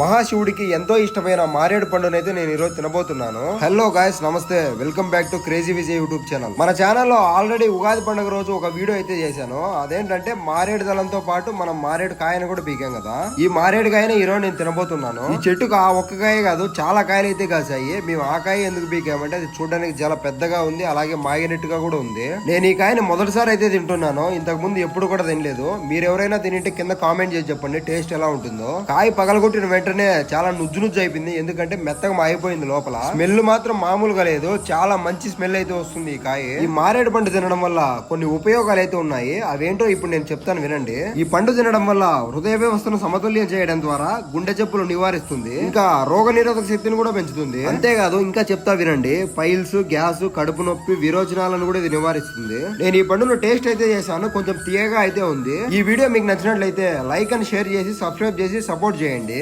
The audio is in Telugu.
మహాశివుడికి ఎంతో ఇష్టమైన మారేడు పండునైతే నేను ఈరోజు తినబోతున్నాను. హలో గాయస్ నమస్తే. Welcome back to crazy Vijay YouTube channel మన ఛానల్లో ఆల్రెడీ ఉగాది పండుగ రోజు ఒక వీడియో అయితే చేశాను. అదేంటంటే మారేడు దళంతో పాటు మనం మారేడు కాయను కూడా పీకాం కదా. ఈ మారేడు కాయని ఈరోజు నేను తినబోతున్నాను. ఈ చెట్టుకు ఆ ఒక్క కాయ కాదు చాలా కాయలు అయితే కాసాయి. మేము ఆ కాయ ఎందుకు పీకామంటే అది చూడడానికి చాలా పెద్దగా ఉంది అలాగే మాగినట్టుగా కూడా ఉంది. నేను ఈ కాయని మొదటిసారి అయితే తింటున్నాను. ఇంతకు ముందు ఎప్పుడు కూడా తినలేదు. మీరు ఎవరైనా తినింటే కింద కామెంట్ చేసి చెప్పండి టేస్ట్ ఎలా ఉంటుందో. కాయ పగలగొట్టిన వెంటనే చాలా నుజ్జు నుజ్జు అయిపోయింది. ఎందుకంటే మెత్తగా మాగిపోయింది లోపల. స్మెల్ మాత్రం మామూలుగా లేదు. చాలా మంచి స్మెల్ అయితే వస్తుంది ఈ కాయ. ఈ మారేడు పండు తినడం వల్ల కొన్ని ఉపయోగాలు అయితే ఉన్నాయి. అవేంటో ఇప్పుడు నేను చెప్తాను వినండి. ఈ పండు తినడం వల్ల హృదయ వ్యవస్థను సమతుల్యం చేయడం ద్వారా గుండె జబ్బులు నివారిస్తుంది. ఇంకా రోగ నిరోధక శక్తిని కూడా పెంచుతుంది. అంతేకాదు ఇంకా చెప్తా వినండి. పైల్స్ గ్యాస్ కడుపు నొప్పి విరోచనాలను కూడా ఇది నివారిస్తుంది. నేను ఈ పండును టేస్ట్ అయితే చేశాను. కొంచెం తీయగా అయితే ఉంది. ఈ వీడియో మీకు నచ్చినట్లయితే లైక్ అండ్ షేర్ చేసి సబ్స్క్రైబ్ చేసి సపోర్ట్ చేయండి.